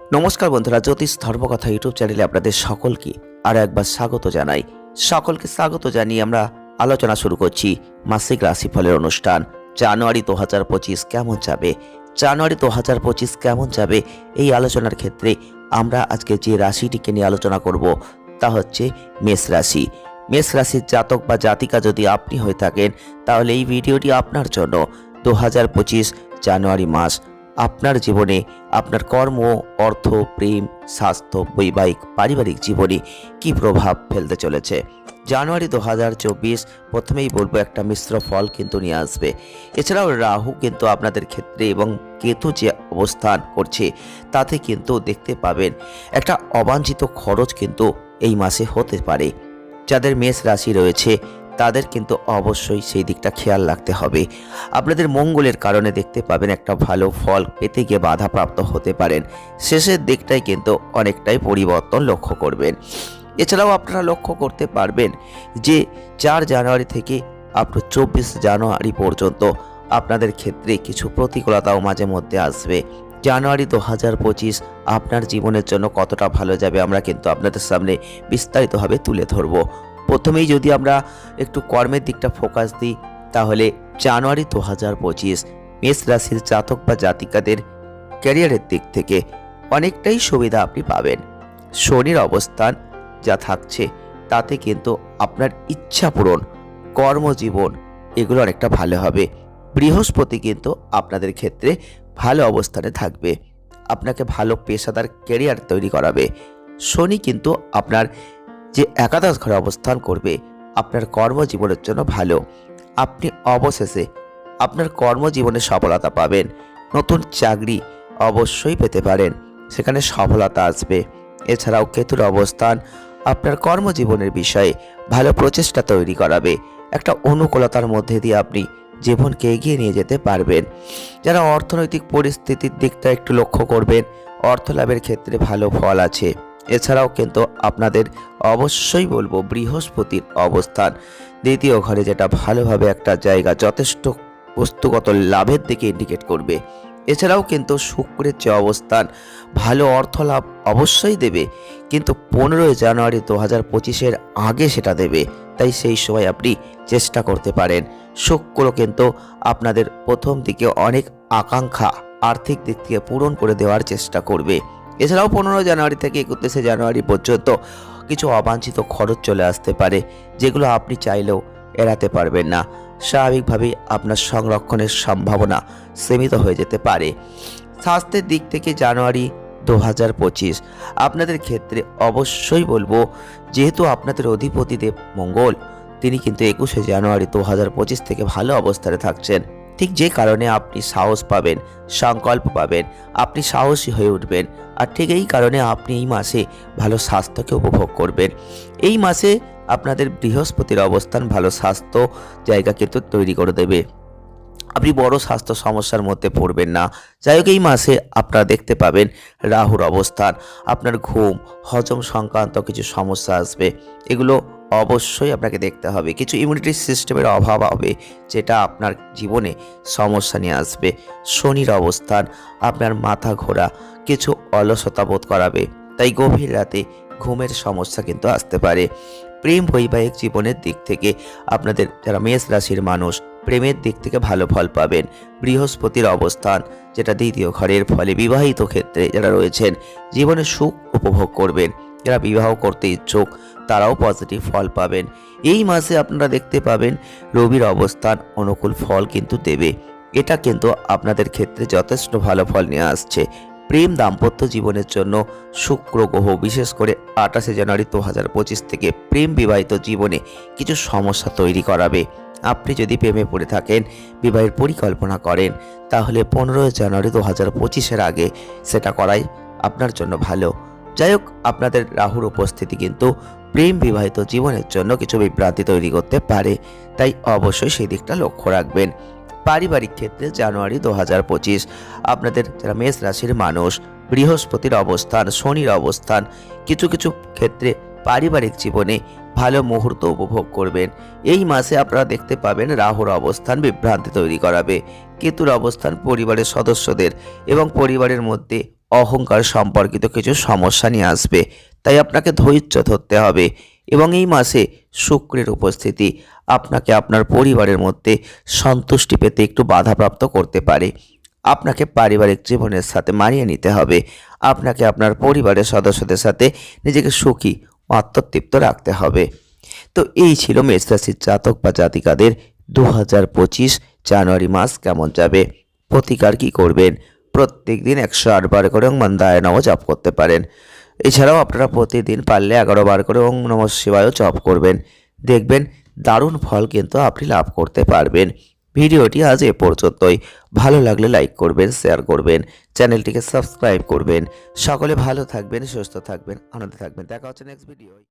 নমস্কার বন্ধুরা, জ্যোতিষ ধর্মকথা ইউটিউব চ্যানেলে আপনাদের সকলকে আরও একবার স্বাগত জানাই। সকলকে স্বাগত জানিয়ে আমরা আলোচনা শুরু করছি মাসিক রাশিফলের অনুষ্ঠান। জানুয়ারি দু হাজার পঁচিশ কেমন যাবে? জানুয়ারি দু হাজার পঁচিশ কেমন যাবে? এই আলোচনার ক্ষেত্রে আমরা আজকে যে রাশিটিকে নিয়ে আলোচনা করব তা হচ্ছে মেষ রাশি। মেষ রাশির জাতক বা জাতিকা যদি আপনি হয়ে থাকেন, তাহলে এই ভিডিওটি আপনার জন্য দু হাজার পঁচিশ জানুয়ারি মাস। আপনার জীবনে আপনার কর্ম, অর্থ, প্রেম, স্বাস্থ্য, বৈবাহিক, পারিবারিক জীবনে কি প্রভাব ফেলতে চলেছে? জানুয়ারি দু হাজার চব্বিশ প্রথমেই বলব একটা মিশ্র ফল কিন্তু নিয়ে আসবে। এছাড়াও রাহু কিন্তু আপনাদের ক্ষেত্রে এবং কেতু যে অবস্থান করছে, তাতে কিন্তু দেখতে পাবেন একটা অবাঞ্ছিত খরচ কিন্তু এই মাসে হতে পারে। যাদের মেষ রাশি রয়েছে তাদের কিন্তু অবশ্যই সেই দিকটা খেয়াল রাখতে হবে। আপনাদের মঙ্গলের কারণে দেখতে পাবেন একটা ভালো ফল পেতে গিয়ে বাধাপ্রাপ্ত হতে পারেন। শেষের দিকটাই কিন্তু অনেকটাই পরিবর্তন লক্ষ্য করবেন। এছাড়াও আপনারা লক্ষ্য করতে পারবেন যে চার জানুয়ারি থেকে আপনার চব্বিশ জানুয়ারি পর্যন্ত আপনাদের ক্ষেত্রে কিছু প্রতিকূলতাও মাঝে মধ্যে আসবে। জানুয়ারি দু হাজার পঁচিশ আপনার জীবনের জন্য কতটা ভালো যাবে আমরা কিন্তু আপনাদের সামনে বিস্তারিতভাবে তুলে ধরবো। প্রথমেই যদি আমরা একটু কর্মের দিকটা ফোকাস দিই, তাহলে জানুয়ারি দু হাজার পঁচিশ মেষ রাশির জাতক বা জাতিকাদের ক্যারিয়ারের দিক থেকে অনেকটাই সুবিধা আপনি পাবেন। শনির অবস্থান যা থাকছে, তাতে কিন্তু আপনার ইচ্ছা পূরণ, কর্মজীবন এগুলো অনেকটা ভালো হবে। বৃহস্পতি কিন্তু আপনাদের ক্ষেত্রে ভালো অবস্থানে থাকবে। আপনাকে ভালো পেশাদার ক্যারিয়ার তৈরি করাবে। শনি কিন্তু আপনার যে একাদশ ঘরে অবস্থান করবে, আপনার কর্মজীবনের জন্য ভালো। আপনি অবশেষে আপনার কর্মজীবনে সফলতা পাবেন। নতুন চাকরি অবশ্যই পেতে পারেন। সেখানে সফলতা আসবে। এছাড়াও কেতুর অবস্থান আপনার কর্মজীবনের বিষয়ে ভালো প্রচেষ্টা তৈরি করাবে। একটা অনুকূলতার মধ্যে দিয়ে আপনি জীবনকে এগিয়ে নিয়ে যেতে পারবেন। যারা অর্থনৈতিক পরিস্থিতির দিকটা একটু লক্ষ্য করবেন অর্থ লাভের ক্ষেত্রে ভালো ফল আছে। এছাড়াও কিন্তু আপনাদের অবশ্যই বলব বৃহস্পতির অবস্থান। দ্বিতীয় ঘরে যেটা ভালোভাবে একটা জায়গা যথেষ্ট বস্তুগত লাভের দিকে ইন্ডিকেট করবে। এছাড়াও কিন্তু শুক্রের যে অবস্থান, ভালো অর্থ লাভ অবশ্যই দেবে। কিন্তু পনেরোই জানুয়ারি দু হাজার পঁচিশের আগে সেটা দেবে। তাই সেই সময় আপনি চেষ্টা করতে পারেন। শুক্র কিন্তু আপনাদের প্রথম দিকে অনেক আকাঙ্ক্ষা, আর্থিক দিক থেকে পূরণ করে দেওয়ার চেষ্টা করবে। এছাড়াও পনেরো জানুয়ারি থেকে একত্রিশে জানুয়ারি পর্যন্ত কিছু অবাঞ্ছিত খরচ চলে আসতে পারে, যেগুলো আপনি চাইলেও এড়াতে পারবেন না। স্বাভাবিকভাবেই আপনার সংরক্ষণের সম্ভাবনা সীমিত হয়ে যেতে পারে। স্বাস্থ্যের দিক থেকে জানুয়ারি দু হাজার পঁচিশ। আপনাদের ক্ষেত্রে অবশ্যই বলব, যেহেতু আপনাদের অধিপতিদেব মঙ্গল, তিনি কিন্তু একুশে জানুয়ারি দু হাজার পঁচিশ থেকে ভালো অবস্থানে থাকছেন। ঠিক যে কারণে আপনি সাহস পাবেন, সংকল্প পাবেন, আপনি সাহসী হয়ে উঠবেন আর ঠিক এই কারণে আপনি এই মাসে ভালো স্বাস্থ্যকে উপভোগ করবেন। এই মাসে আপনাদের বৃহস্পতির অবস্থান ভালো স্বাস্থ্য জায়গা কিন্তু তৈরি করে দেবে। আপনি বড় স্বাস্থ্য সমস্যার মধ্যে পড়বেন না। যাই হোক, এই মাসে আপনারা দেখতে পাবেন রাহুর অবস্থান, আপনার ঘুম, হজম সংক্রান্ত কিছু সমস্যা আসবে। এগুলো অবশ্যই আপনাকে দেখতে হবে। কিছু ইমিউনিটি সিস্টেমের অভাব হবে, যেটা আপনার জীবনে সমস্যা নিয়ে আসবে। শনির অবস্থান, আপনার মাথা ঘোরা, কিছু অলসতা বোধ করাবে। তাই গভীর রাতে ঘুমের সমস্যা কিন্তু আসতে পারে। প্রেম বৈবাহিক জীবনের দিক থেকে আপনাদের যারা মেষ রাশির মানুষ, প্রেমের দিক থেকে ভালো ফল পাবেন। বৃহস্পতির অবস্থান, যেটা দ্বিতীয় ঘরের ফলে বিবাহিত ক্ষেত্রে যারা রয়েছেন, জীবনে সুখ উপভোগ করবেন। যারা বিবাহ করতে ইচ্ছুক তারাও পজিটিভ ফল পাবেন। এই মাসে আপনারা দেখতে পাবেন রবির অবস্থান অনুকূল ফল কিন্তু দেবে। এটা কিন্তু আপনাদের ক্ষেত্রে যথেষ্ট ভালো ফল নিয়ে আসছে। প্রেম দাম্পত্য জীবনের জন্য শুক্র গ্রহ, বিশেষ করে আঠাশে জানুয়ারি দু হাজার পঁচিশ থেকে প্রেম বিবাহিত জীবনে কিছু সমস্যা তৈরি করাবে। আপনি যদি প্রেমে পড়ে থাকেন, বিবাহের পরিকল্পনা করেন, তাহলে পনেরোই জানুয়ারি দু হাজার পঁচিশের আগে সেটা করাই আপনার জন্য ভালো। যাই হোক, আপনাদের রাহুর উপস্থিতি কিন্তু প্রেম বিবাহিত জীবনের জন্য কিছু বিভ্রান্তি তৈরি করতে পারে। তাই অবশ্যই সেই দিকটা লক্ষ্য রাখবেন। পারিবারিক ক্ষেত্রে জানুয়ারি দু পঁচিশ, আপনাদের যারা মেষ রাশির মানুষ, বৃহস্পতির অবস্থান, শনির অবস্থান, কিছু কিছু ক্ষেত্রে পারিবারিক জীবনে ভালো মুহূর্ত উপভোগ করবেন। এই মাসে আপনারা দেখতে পাবেন রাহুর অবস্থান বিভ্রান্তি তৈরি করাবে। কেতুর অবস্থান পরিবারের সদস্যদের এবং পরিবারের মধ্যে অহংকার সম্পর্কিত কিছু সমস্যা নিয়ে আসবে। তাই আপনাকে ধৈর্য ধরতে হবে এবং এই মাসে শুক্রের উপস্থিতি আপনাকে আপনার পরিবারের মধ্যে সন্তুষ্টি পেতে একটু বাধাপ্রাপ্ত করতে পারে। আপনাকে পারিবারিক জীবনের সাথে মানিয়ে নিতে হবে। আপনাকে আপনার পরিবারের সদস্যদের সাথে নিজেকে সুখী, আত্মতৃপ্ত রাখতে হবে। তো এই ছিল মেষ রাশির জাতক বা জাতিকাদের দু হাজার পঁচিশ জানুয়ারি মাস কেমন যাবে? প্রতিকার কি করবেন? প্রত্যেক দিন একশো আট বার করে ওং মন্দায় নম জপ করতে পারেন। এছাড়াও আপনারা প্রতিদিন পারলে এগারো বার করে ওং নম শিবায়ও জপ করবেন। দেখবেন দারুণ ফল কিন্তু আপনি লাভ করতে পারবেন। ভিডিওটি আজ এ পর্যন্তই। ভালো লাগলে লাইক করবেন, শেয়ার করবেন, চ্যানেলটিকে সাবস্ক্রাইব করবেন। সকলে ভালো থাকবেন, সুস্থ থাকবেন, আনন্দে থাকবেন। দেখা হচ্ছে নেক্সট ভিডিও